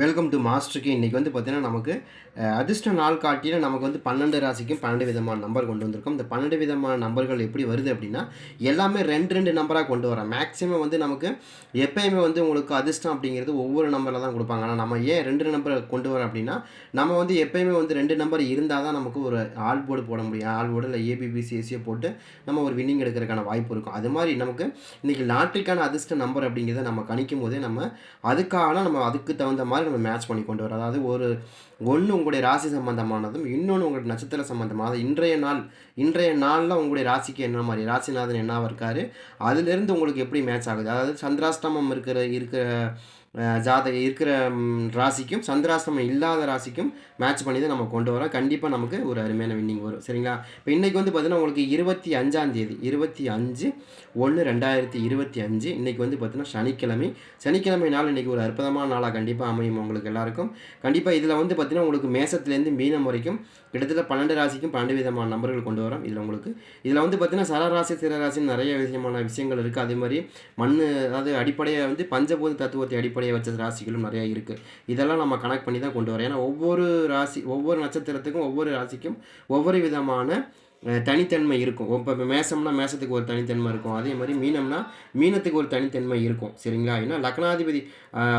Welcome to மாஸ்டருக்கு இன்றைக்கி வந்து பார்த்திங்கன்னா நமக்கு அதிர்ஷ்ட நாள் காட்டியில் நமக்கு வந்து பன்னெண்டு ராசிக்கும் பன்னெண்டு விதமான நம்பர் கொண்டு வந்திருக்கோம். இந்த பன்னெண்டு விதமான நம்பர்கள் எப்படி வருது அப்படின்னா எல்லாமே ரெண்டு ரெண்டு நம்பராக கொண்டு வரோம் மேக்ஸிமம் வந்து நமக்கு எப்பயுமே வந்து உங்களுக்கு அதிர்ஷ்டம் அப்படிங்கிறது ஒவ்வொரு நம்பரில் தான் கொடுப்பாங்க. ஆனால் நம்ம ஏன் ரெண்டு நம்பரை கொண்டு வரோம் அப்படின்னா நம்ம வந்து எப்பயுமே வந்து ரெண்டு நம்பர் இருந்தால் தான் நமக்கு ஒரு ஆல் போர்டு போட முடியும். ஆல் போர்டு இல்லை ஏபிபிசிஎஸ்சியை போட்டு நம்ம ஒரு வின்னிங் எடுக்கிறதுக்கான வாய்ப்பு இருக்கும். அது மாதிரி நமக்கு இன்றைக்கி லாட்ரிக்கான அதிர்ஷ்ட நம்பர் அப்படிங்கிறத நம்ம கணிக்கும் போதே நம்ம அதுக்கான நம்ம அதுக்கு தகுந்த மாதிரி நம்ம மேட்ச் பண்ணி கொண்டு வரோம் அதாவது ஒரு ஒன்று உங்களுடைய ராசி சம்பந்தமானதும் இன்னொன்று உங்களுடைய நட்சத்திர சம்பந்தமானது. இன்றைய நாள் இன்றைய நாளில் உங்களுடைய ராசிக்கு என்ன மாதிரி ராசிநாதன் என்னவா இருக்காரு? அதுலேருந்து உங்களுக்கு எப்படி மேட்ச் ஆகுது? அதாவது சந்திராஷ்டமம் இருக்கிற இருக்கிற ஜாத இருக்கிற ராசிக்கும் சந்திராசிரமம் இல்லாத ராசிக்கும் மேட்ச் பண்ணி தான் நம்ம கொண்டு வரோம். கண்டிப்பாக நமக்கு ஒரு அருமையான வின்னிங் வரும். சரிங்களா? இப்போ இன்றைக்கி வந்து பார்த்தீங்கன்னா உங்களுக்கு இருபத்தி அஞ்சாம் தேதி இருபத்தி அஞ்சு ஒன்று ரெண்டாயிரத்தி இருபத்தி அஞ்சு. இன்றைக்கி வந்து பார்த்தீங்கன்னா சனிக்கிழமை. சனிக்கிழமை நாள் இன்றைக்கி ஒரு அற்புதமான நாளாக கண்டிப்பாக அமையும் உங்களுக்கு எல்லாருக்கும். கண்டிப்பாக இதில் வந்து பார்த்தீங்கன்னா உங்களுக்கு மேசத்துலேருந்து மீனம் வரைக்கும் கிட்டத்தட்ட பன்னெண்டு ராசிக்கும் பன்னெண்டு விதமான நம்பர்கள் கொண்டு வரோம். இதில் உங்களுக்கு இதில் வந்து பார்த்தீங்கன்னா சரராசி சிறராசின்னு நிறைய விஷயமான விஷயங்கள் இருக்குது அதே மாதிரி மண் அதாவது அடிப்படையை வந்து பஞ்சபூத தத்துவத்தை அடிப்படையை வச்ச ராசிகளும் நிறையா இருக்குது இதெல்லாம் நம்ம கனெக்ட் பண்ணி தான் கொண்டு வரோம் ஏன்னா ஒவ்வொரு ராசி ஒவ்வொரு நட்சத்திரத்துக்கும் ஒவ்வொரு ராசிக்கும் ஒவ்வொரு விதமான தனித்தன்மை இருக்கும். இப்போ மேசம்னா மேசத்துக்கு ஒரு தனித்தன்மை இருக்கும். அதே மாதிரி மீனம்னா மீனத்துக்கு ஒரு தனித்தன்மை இருக்கும். சரிங்களா? ஏன்னா லக்னாதிபதி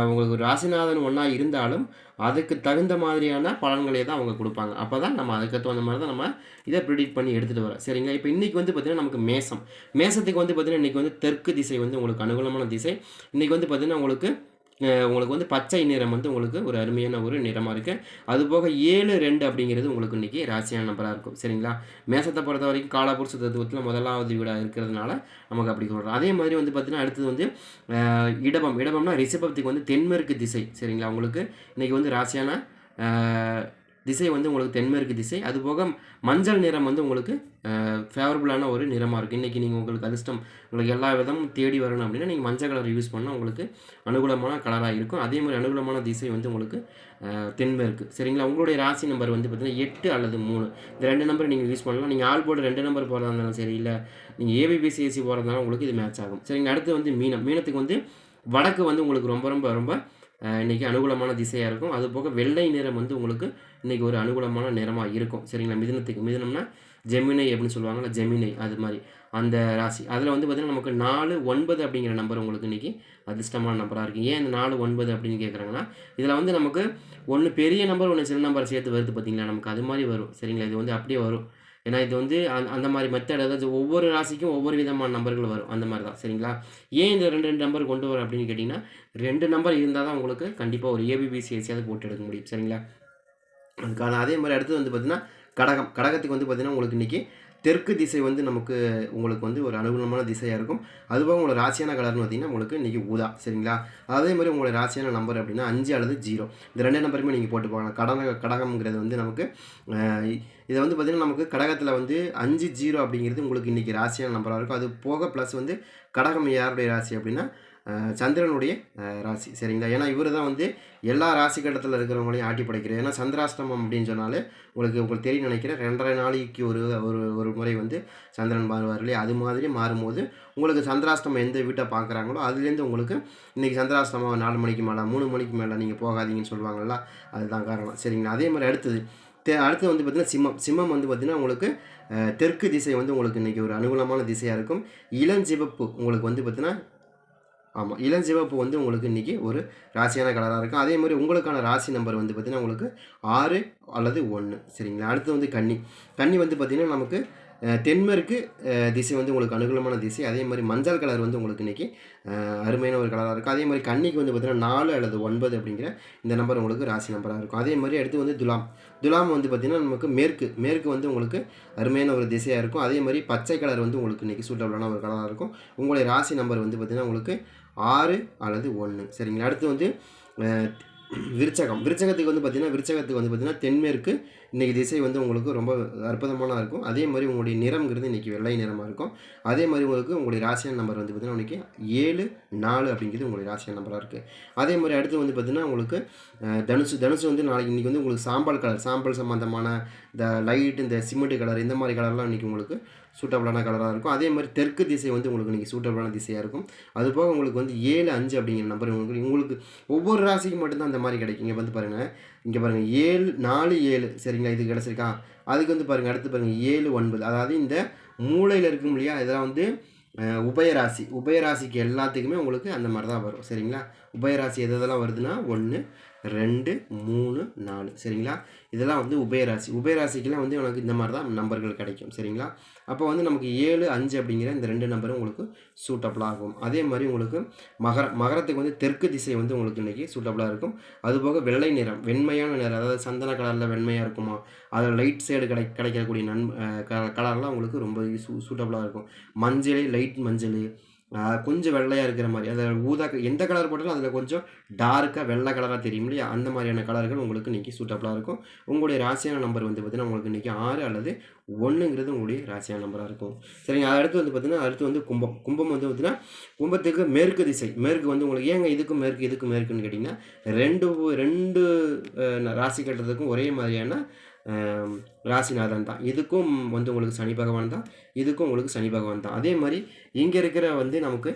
உங்களுக்கு ராசிநாதன் ஒன்றா இருந்தாலும் அதுக்கு தகுந்த மாதிரியான பலன்களை தான் அவங்க கொடுப்பாங்க. அப்போ தான் நம்ம அதுக்கு தகுந்த மாதிரி தான் நம்ம இதை ப்ரிடிக்ட் பண்ணி எடுத்துகிட்டு வரோம் சரிங்களா? இப்போ இன்றைக்கி வந்து பார்த்திங்கன்னா நமக்கு மேசம். மேசத்துக்கு வந்து பார்த்திங்கன்னா இன்றைக்கி வந்து தெற்கு திசை வந்து உங்களுக்கு அனுகூலமான திசை. இன்றைக்கி வந்து பார்த்திங்கன்னா உங்களுக்கு உங்களுக்கு வந்து பச்சை நிறம் வந்து உங்களுக்கு ஒரு அருமையான ஒரு நிறமாக இருக்குது அதுபோக ஏழு ரெண்டு அப்படிங்கிறது உங்களுக்கு இன்றைக்கி ராசியான நம்பராக இருக்கும். சரிங்களா? மேசத்தை பொறுத்த வரைக்கும் காலபுருஷ தத்துவத்தில் முதலாவது வீடாக இருக்கிறதுனால நமக்கு அப்படி சொல்கிறோம் அதே மாதிரி வந்து பார்த்திங்கன்னா அடுத்தது வந்து இடபம். இடபம்னா ரிஷபத்துக்கு வந்து தென்மேற்கு திசை. சரிங்களா? உங்களுக்கு இன்றைக்கி வந்து ராசியான திசை வந்து உங்களுக்கு தென்மேற்கு திசை. அதுபோக மஞ்சள் நிறம் வந்து உங்களுக்கு ஃபேவரபுளான ஒரு நிறமாக இருக்குது இன்றைக்கி நீங்கள் உங்களுக்கு அதிர்ஷ்டம் உங்களுக்கு எல்லா விதமும் தேடி வரணும் அப்படின்னா நீங்கள் மஞ்சள் கலர் யூஸ் பண்ணால் உங்களுக்கு அனுகூலமான கலராக இருக்கும். அதே மாதிரி அனுகூலமான திசை வந்து உங்களுக்கு தென்மேற்கு. சரிங்களா? உங்களுடைய ராசி நம்பர் வந்து பார்த்திங்கன்னா எட்டு அல்லது மூணு. இந்த ரெண்டு நம்பர் நீங்கள் யூஸ் பண்ணலாம். நீங்கள் ஆல் போர்டு ரெண்டு நம்பர் போகிறதா இருந்தாலும் சரி இல்லை நீங்கள் ஏபிபிசிஎஸ்சி போகிறதுனால உங்களுக்கு இது மேட்ச் ஆகும். சரிங்க அடுத்து வந்து மீனம். மீனத்துக்கு வந்து வடக்கு வந்து உங்களுக்கு ரொம்ப ரொம்ப ரொம்ப இன்றைக்கி இன்னைக்கு அனுகூலமான திசையாக இருக்கும். அது போக வெள்ளை நிறம் வந்து உங்களுக்கு இன்றைக்கி ஒரு அனுகூலமான நிறமாக இருக்கும். சரிங்களா? மிதுனத்துக்கு மிதனம்னா ஜெமினை அப்படின்னு சொல்லுவாங்கள்ல ஜெமினை அது மாதிரி. அந்த ராசி. அதில் வந்து பார்த்திங்கன்னா நமக்கு நாலு ஒன்பது அப்படிங்கிற நம்பர் உங்களுக்கு இன்றைக்கி அதிர்ஷ்டமான நம்பராக இருக்குது ஏன் இந்த நாலு ஒன்பது அப்படின்னு கேட்குறாங்கன்னா இதில் வந்து நமக்கு ஒன்று பெரிய நம்பர் ஒன்று சின்ன நம்பர் சேர்த்து வருது பார்த்தீங்களா நமக்கு அது மாதிரி வரும். சரிங்களா? இது வந்து அப்படியே வரும். ஏன்னா இது வந்து அந்த அந்த மாதிரி மெத்தட் அதாவது ஒவ்வொரு ராசிக்கும் ஒவ்வொரு விதமான நம்பர்கள் வரும். அந்த மாதிரி தான். சரிங்களா? ஏன் இந்த ரெண்டு ரெண்டு நம்பர் கொண்டு வரும் அப்படின்னு கேட்டிங்கன்னா ரெண்டு நம்பர் இருந்தால் தான் உங்களுக்கு கண்டிப்பாக ஒரு ஏபிபிசிஎஸ்சியாவது போட்டு எடுக்க முடியும். சரிங்களா? அதுக்கான அதே மாதிரி அடுத்தது வந்து பார்த்திங்கன்னா கடகம். கடகத்துக்கு வந்து பார்த்திங்கன்னா உங்களுக்கு இன்றைக்கி தெற்கு திசை வந்து நமக்கு உங்களுக்கு வந்து ஒரு அனுகூலமான திசையாக இருக்கும். அதுபோக உங்களோட ராசியான கலர்னு பார்த்தீங்கன்னா உங்களுக்கு இன்றைக்கி ஊதா சரிங்களா? அதே மாதிரி உங்களோட ராசியான நம்பர் அப்படின்னா அஞ்சு அல்லது ஜீரோ இந்த ரெண்டு நம்பருமே நீங்கள் போட்டு போகலாம். கடக கடகம்ங்கிறது வந்து நமக்கு இதை வந்து பார்த்திங்கன்னா நமக்கு கடகத்தில் வந்து அஞ்சு ஜீரோ அப்படிங்கிறது உங்களுக்கு இன்றைக்கி ராசியான நம்பராக இருக்கும். அது போக ப்ளஸ் வந்து கடகம் யாருடைய ராசி அப்படின்னா சந்திரனுடைய ராசி. சரிங்களா? ஏன்னா இவர் தான் வந்து எல்லா ராசி கட்டத்தில் இருக்கிறவங்களையும் ஆட்டி படைக்கிறார். ஏன்னா சந்திராஷ்டமம் அப்படின்னு சொன்னாலே உங்களுக்கு உங்களுக்கு தெரியும் நினைக்கிறேன். ரெண்டரை நாளைக்கு ஒரு ஒரு ஒரு முறை வந்து சந்திரன் மாறுவார் இல்லையா? அது மாதிரி மாறும்போது உங்களுக்கு சந்திராஷ்டமம் எந்த வீட்டை பார்க்குறாங்களோ அதுலேருந்து உங்களுக்கு இன்றைக்கி சந்திராஷ்டமம் நாலு மணிக்கு மேலே மூணு மணிக்கு மேலே நீங்கள் போகாதீங்கன்னு சொல்லுவாங்கள்ல அதுதான் காரணம். சரிங்களா? அதே மாதிரி அடுத்தது தே அடுத்து வந்து பார்த்திங்கன்னா சிம்மம். சிம்மம் வந்து பார்த்திங்கன்னா உங்களுக்கு தெற்கு திசை வந்து உங்களுக்கு இன்றைக்கி ஒரு அனுகூலமான திசையாக இருக்கும். இளஞ்சிவப்பு உங்களுக்கு வந்து பார்த்திங்கன்னா ஆமாம் இளஞ்சிவப்பு வந்து உங்களுக்கு இன்றைக்கி ஒரு ராசியான கலராக இருக்கும். அதே மாதிரி உங்களுக்கான ராசி நம்பர் வந்து பார்த்திங்கன்னா உங்களுக்கு ஆறு அல்லது ஒன்று சரிங்களா? அடுத்து வந்து கன்னி. கன்னி வந்து பார்த்திங்கன்னா நமக்கு தென்மேற்கு திசை வந்து உங்களுக்கு அனுகூலமான திசை. அதே மாதிரி மஞ்சள் கலர் வந்து உங்களுக்கு இன்றைக்கி அருமையான ஒரு கலராக இருக்கும். அதே மாதிரி கன்னிக்கு வந்து பார்த்திங்கன்னா நாலு அல்லது ஒன்பது அப்படிங்கிற இந்த நம்பர் உங்களுக்கு ராசி நம்பராக இருக்கும். அதே மாதிரி அடுத்து வந்து துலாம். துலாம் வந்து பார்த்திங்கன்னா நமக்கு மேற்கு. மேற்கு வந்து உங்களுக்கு அருமையான ஒரு திசையாக இருக்கும். அதே மாதிரி பச்சை கலர் வந்து உங்களுக்கு இன்றைக்கி சூட்டபிளான ஒரு கலராக இருக்கும். உங்களுடைய ராசி நம்பர் வந்து பார்த்திங்கன்னா உங்களுக்கு ஆறு அல்லது ஒன்று சரிங்களா? அடுத்து வந்து விருச்சகம். விருச்சகத்துக்கு வந்து பார்த்திங்கன்னா விருச்சகத்துக்கு வந்து பார்த்திங்கன்னா தென்மேற்கு இன்றைக்கி திசை வந்து உங்களுக்கு ரொம்ப அற்புதமான இருக்கும். அதே மாதிரி உங்களுடைய நிறம்ங்கிறது இன்றைக்கி வெள்ளை நிறமாக இருக்கும். அதே மாதிரி உங்களுக்கு உங்களுடைய ராசியான நம்பர் வந்து பார்த்திங்கன்னா இன்றைக்கி ஏழு நாலு அப்படிங்கிறது உங்களுடைய ராசியான நம்பராக இருக்குது அதே மாதிரி அடுத்து வந்து பார்த்திங்கன்னா உங்களுக்கு தனுசு தனுசு வந்து நாளைக்கு இன்றைக்கி வந்து உங்களுக்கு சாம்பல் கலர் சாம்பல் சம்மந்தமான இந்த லைட் இந்த சிமெண்ட் கலர் இந்த மாதிரி கலர்லாம் இன்றைக்கி உங்களுக்கு சூட்டபிளான கலராக இருக்கும். அதே மாதிரி தெற்கு திசை வந்து உங்களுக்கு இன்றைக்கி சூட்டபிளான திசையாக இருக்கும். அது போக உங்களுக்கு வந்து ஏழு அஞ்சு அப்படிங்கிற நம்பர் உங்களுக்கு உங்களுக்கு ஒவ்வொரு ராசிக்கு மட்டும்தான் அந்த மாதிரி கிடைக்கும். இங்கே வந்து பாருங்கள் இங்கே பாருங்கள் ஏழு நாலு ஏழு. சரிங்களா? இது கிடச்சிருக்கா? அதுக்கு வந்து பாருங்கள் அடுத்து பாருங்கள் ஏழு ஒன்பது. அதாவது இந்த மூளையில் இருக்கும் இல்லையா? இதெல்லாம் வந்து உபயராசி உபயராசிக்கு எல்லாத்துக்குமே உங்களுக்கு அந்த மாதிரி தான் வரும். சரிங்களா? உபயராசி எது எதெல்லாம் வருதுன்னா ஒன்று ரெண்டு மூணு நாலு. சரிங்களா? இதெல்லாம் வந்து உபயராசி. உபயராசிக்கெல்லாம் வந்து உனக்கு இந்த மாதிரி தான் நம்பர்கள் கிடைக்கும். சரிங்களா? அப்போ வந்து நமக்கு ஏழு அஞ்சு அப்படிங்கிற இந்த ரெண்டு நம்பரும் உங்களுக்கு சூட்டபுளாக இருக்கும். அதே மாதிரி உங்களுக்கு மகர மகரத்துக்கு வந்து தெற்கு திசை வந்து உங்களுக்கு இன்றைக்கி சூட்டபுளாக இருக்கும். அதுபோக வெள்ளை நிறம். வெண்மையான நிறம். அதாவது சந்தன கலரில் வெண்மையாக இருக்குமா? அதில் லைட் சைடு கிடை கிடைக்கக்கூடிய நன் கலர்லாம் உங்களுக்கு ரொம்ப சூ சூட்டபுளாக இருக்கும். மஞ்சள் லைட் மஞ்சள். கொஞ்சம் வெள்ளையாக இருக்கிற மாதிரி. அதில் ஊதா எந்த கலர் போட்டாலும் அதில் கொஞ்சம் டார்க்காக வெள்ளை கலராக தெரியும் இல்லையா? அந்த மாதிரியான கலர்கள் உங்களுக்கு இன்றைக்கி சூட்டபிளாக இருக்கும். உங்களுடைய ராசியான நம்பர் வந்து பார்த்திங்கன்னா உங்களுக்கு இன்றைக்கி ஆறு அல்லது ஒன்றுங்கிறது உங்களுடைய ராசியான நம்பராக இருக்கும். சரிங்க அது அடுத்து வந்து பார்த்திங்கன்னா அடுத்து வந்து கும்பம். கும்பம் வந்து பார்த்திங்கன்னா கும்பத்துக்கு மேற்கு திசை. மேற்கு வந்து உங்களுக்கு ஏங்க இதுக்கும் மேற்கு இதுக்கும் மேற்குன்னு கேட்டிங்கன்னா ரெண்டு ரெண்டு ராசி கட்டுறதுக்கும் ஒரே மாதிரியான ராசிநாதன் தான். இதுக்கும் வந்து உங்களுக்கு சனி பகவான் தான். இதுக்கும் உங்களுக்கு சனி பகவான் தான். அதே மாதிரி இங்கே இருக்கிற வந்து நமக்கு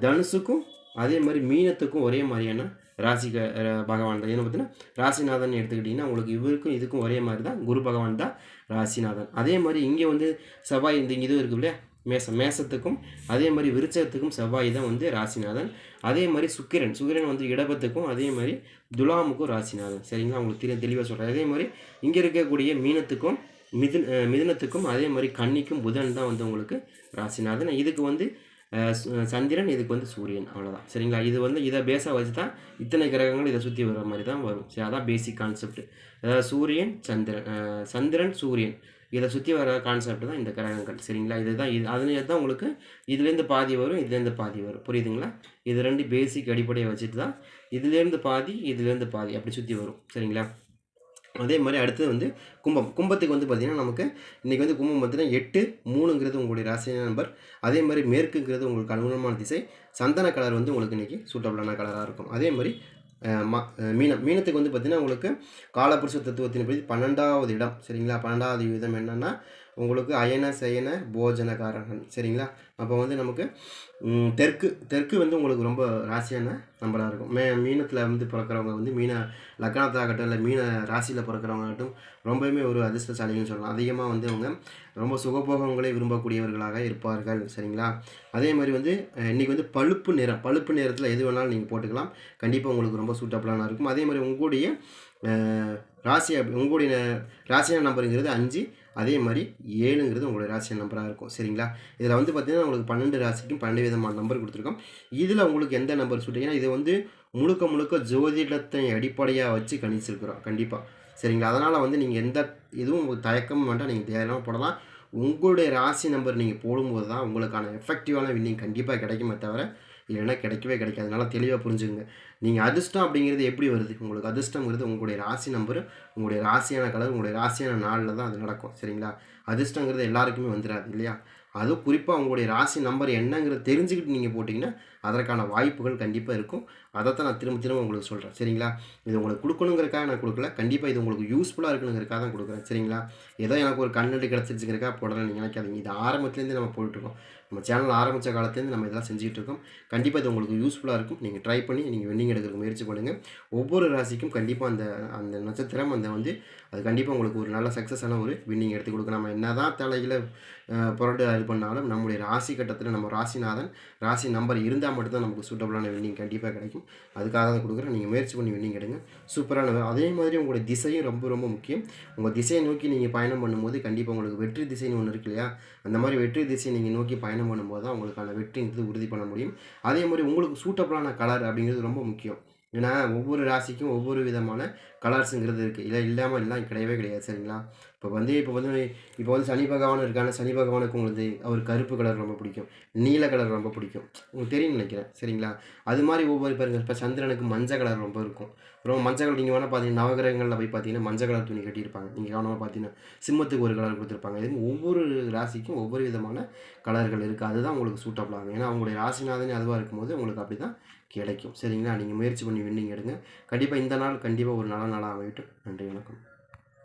தனுசுக்கும் அதே மாதிரி மீனத்துக்கும் ஒரே மாதிரியான ராசி க- பகவான் தான். ஏன்னு பார்த்தீங்கன்னா ராசிநாதன் எடுத்துக்கிட்டிங்கன்னா உங்களுக்கு இவருக்கும் இதுக்கும் ஒரே மாதிரி தான். குரு பகவான் தான் ராசிநாதன். அதே மாதிரி இங்கே வந்து செவ்வாய் இந்த இது இருக்கு இல்லையா? மேசம் மேசத்துக்கும் அதே மாதிரி விருச்சகத்துக்கும் செவ்வாய் தான் வந்து ராசிநாதன். அதே மாதிரி சுக்கிரன் சுக்கிரன் வந்து இடபத்துக்கும் அதே மாதிரி துலாமுக்கும் ராசிநாதன். சரிங்களா? உங்களுக்கு தெரிய தெளிவாக சொல்கிறேன் அதே மாதிரி இங்கே இருக்கக்கூடிய மீனத்துக்கும் மிதுன் மிதினத்துக்கும் அதே மாதிரி கன்னிக்கும் புதன் தான் வந்து உங்களுக்கு ராசிநாதன். இதுக்கு வந்து சு- சந்திரன் இதுக்கு வந்து சூரியன். அவ்வளோதான் சரிங்களா? இது வந்து இதை பேஸாக வச்சு தான் இத்தனை கிரகங்கள் இதை சுற்றி வர மாதிரி தான் வரும். சரி அதான் பேசிக் கான்செப்ட் அதாவது சூரியன் சந்திரன் சந்திரன் சூரியன். இதை சுற்றி வர கான்செப்ட் தான் இந்த கிரகங்கள் சரிங்களா? இதுதான் இது அதுலேயே தான் உங்களுக்கு இதுலேருந்து பாதி வரும் இதுலேருந்து பாதி வரும். புரியுதுங்களா? இது ரெண்டு பேசிக் அடிப்படையை வச்சுட்டு தான் இதுலேருந்து பாதி இதுலேருந்து பாதி அப்படி சுற்றி வரும் சரிங்களா? அதே மாதிரி அடுத்தது வந்து கும்பம். கும்பத்துக்கு வந்து பார்த்திங்கன்னா நமக்கு இன்றைக்கி வந்து கும்பம் பார்த்தீங்கன்னா எட்டு மூணுங்கிறது உங்களுடைய ராசியான நம்பர் அதே மாதிரி மேற்குங்கிறது உங்களுக்கு அனுகூலமான திசை. சந்தன கலர் வந்து உங்களுக்கு இன்றைக்கி சூட்டபிளான கலராக இருக்கும். அதே மாதிரி மீனம் மீனத்துக்கு வந்து பார்த்திங்கன்னா உங்களுக்கு காலபுருஷ தத்துவத்தின் படி பன்னெண்டாவது இடம் சரிங்களா? பன்னெண்டாவது விதம் என்னென்னா உங்களுக்கு அயன சயன போஜனகாரகன். சரிங்களா? அப்போ வந்து நமக்கு தெற்கு தெற்கு வந்து உங்களுக்கு ரொம்ப ராசியான நம்பராக இருக்கும். மே மீனத்தில் வந்து பிறக்கிறவங்க வந்து மீன லக்னத்தாகட்டும் இல்லை மீன ராசியில் பிறக்கிறவங்கட்டும் ரொம்பவுமே ஒரு அதிர்ஷ்டசாலின்னு சொல்லலாம். அதிகமாக வந்து அவங்க ரொம்ப சுகபோகங்களை விரும்பக்கூடியவர்களாக இருப்பார்கள். சரிங்களா? அதே மாதிரி வந்து இன்றைக்கி இன்னைக்கு வந்து பழுப்பு நிறம் பழுப்பு நிறத்தில் எது வேணாலும் நீங்கள் போட்டுக்கலாம். கண்டிப்பாக உங்களுக்கு ரொம்ப சூட்டபிளான இருக்கும். அதே மாதிரி உங்களுடைய ராசி அப்படி உங்களுடைய ராசியான நம்பருங்கிறது அஞ்சு அதே மாதிரி ஏழுங்கிறது உங்களுடைய ராசி நம்பராக இருக்கும். சரிங்களா? இதில் வந்து பார்த்தீங்கன்னா உங்களுக்கு பன்னெண்டு ராசிக்கும் பன்னெண்டு விதமான நம்பர் கொடுத்துருக்கோம். இதில் உங்களுக்கு எந்த நம்பர் சொல்கிறீங்கன்னா இது வந்து முழுக்க முழுக்க ஜோதிடத்தை அடிப்படையாக வச்சு கணிச்சிருக்கிறோம். கண்டிப்பாக சரிங்களா? அதனால் வந்து நீங்கள் எந்த இதுவும் உங்களுக்கு தயக்கமும் வேண்டாம். நீங்கள் தேவையான போடலாம். உங்களுடைய ராசி நம்பர் நீங்கள் போடும்போது தான் உங்களுக்கான எஃபெக்டிவான வின்னிங் கண்டிப்பாக கிடைக்குமே தவிர இல்லைன்னா கிடைக்கவே கிடைக்காது. அதனால தெளிவாக புரிஞ்சுக்கோங்க. நீங்கள் அதிர்ஷ்டம் அப்படிங்கிறது எப்படி வருது? உங்களுக்கு அதிர்ஷ்டங்கிறது உங்களுடைய ராசி நம்பர் உங்களுடைய ராசியான கலர் உங்களுடைய ராசியான நாளில் தான் அது நடக்கும். சரிங்களா? அதிர்ஷ்டங்கிறது எல்லாருக்குமே வந்துடாது இல்லையா? அதுவும் குறிப்பாக உங்களுடைய ராசி நம்பர் என்னங்கிறத தெரிஞ்சுக்கிட்டு நீங்கள் போட்டிங்கன்னா அதற்கான வாய்ப்புகள் கண்டிப்பாக இருக்கும். அதைத்தான் நான் திரும்ப திரும்ப உங்களுக்கு சொல்கிறேன் சரிங்களா? இது உங்களுக்கு கொடுக்கணுங்கிறக்காக நான் கொடுக்கல. கண்டிப்பாக இது உங்களுக்கு யூஸ்ஃபுல்லாக இருக்கணுங்கிறக்காக தான் கொடுக்குறேன். சரிங்களா? ஏதோ எனக்கு ஒரு கண்டென்ட் கிடச்சிருச்சுங்கிறக்கா போடலாம் நீங்கள் நினைக்காதீங்க. இது ஆரம்பத்துலேருந்து நம்ம போயிட்டுருக்கோம். நம்ம சேனல் ஆரம்பித்த காலத்துலேருந்து நம்ம இதெல்லாம் செஞ்சுட்டு இருக்கோம் கண்டிப்பாக இது உங்களுக்கு யூஸ்ஃபுல்லாக இருக்கும். நீங்கள் ட்ரை பண்ணி நீங்கள் வெண்டிங் எடுக்கிறதுக்கு முயற்சி பண்ணுங்கள் ஒவ்வொரு ராசிக்கும் கண்டிப்பாக அந்த அந்த நட்சத்திரம் அந்த வந்து அது கண்டிப்பாக உங்களுக்கு ஒரு நல்ல சக்ஸஸான ஒரு வின்னிங் எடுத்து கொடுக்கும். நம்ம என்ன தான் தலையில் புரட்டு இது பண்ணாலும் நம்முடைய ராசி கட்டத்தில் நம்ம ராசிநாதன் ராசி நம்பர் இருந்தால் மட்டும்தான் நமக்கு சூட்டபுளான வின்னிங் கண்டிப்பாக கிடைக்கும். அதுக்காக தான் கொடுக்குறேன். நீங்கள் முயற்சி பண்ணி வின்னிங் எடுங்க. சூப்பரான அதே மாதிரி உங்களுடைய திசையும் ரொம்ப ரொம்ப முக்கியம். உங்கள் திசையை நோக்கி நீங்கள் பயணம் பண்ணும்போது கண்டிப்பாக உங்களுக்கு வெற்றி திசைன்னு ஒன்று இருக்கு இல்லையா? அந்த மாதிரி வெற்றி திசையை நீங்கள் நோக்கி பயணம் பண்ணும்போது தான் உங்களுக்கான வெற்றின்றது உறுதி பண்ண முடியும். அதே மாதிரி உங்களுக்கு சூட்டபுளான கலர் அப்படிங்கிறது ரொம்ப முக்கியம். ஏன்னா ஒவ்வொரு ராசிக்கும் ஒவ்வொரு விதமான கலர்ஸுங்கிறது இருக்குது இல்லை இல்லாமல் எல்லாம் கிடையவே கிடையாது சரிங்களா? இப்போ வந்து இப்போ வந்து இப்போ வந்து சனி பகவான் இருக்கான சனி பகவானுக்கு உங்களுக்கு அவர் கருப்பு கலர் ரொம்ப பிடிக்கும். நீல கலர் ரொம்ப பிடிக்கும். உங்களுக்கு தெரியும் நினைக்கிறேன் சரிங்களா? அது மாதிரி ஒவ்வொரு பாருங்கள் இப்போ சந்திரனுக்கு மஞ்சள் கலர் ரொம்ப இருக்கும். ரொம்ப மஞ்சள் கலர் நீங்கள் வேணால் பார்த்தீங்கன்னா நவகிரகங்களில் போய் பார்த்தீங்கன்னா மஞ்சள் கலர் துணி கட்டியிருப்பாங்க. நீங்கள் கவனமாக பார்த்தீங்கன்னா சிம்மத்துக்கு ஒரு கலர் கொடுத்துருப்பாங்க. இது ஒவ்வொரு ராசிக்கும் ஒவ்வொரு விதமான கலர்கள் இருக்குது அதுதான் உங்களுக்கு சூட்டபிள் ஆகும். ஏன்னா அவங்களுடைய ராசிநாதனே அதுவாக இருக்கும்போது உங்களுக்கு அப்படி தான் கிடைக்கும். சரிங்களா? நீங்கள் முயற்சி பண்ணி வின்னிங் எடுங்க. கண்டிப்பாக இந்த நாள் கண்டிப்பாக ஒரு நல்ல நாளாக அமையட்டும். நன்றி வணக்கம்.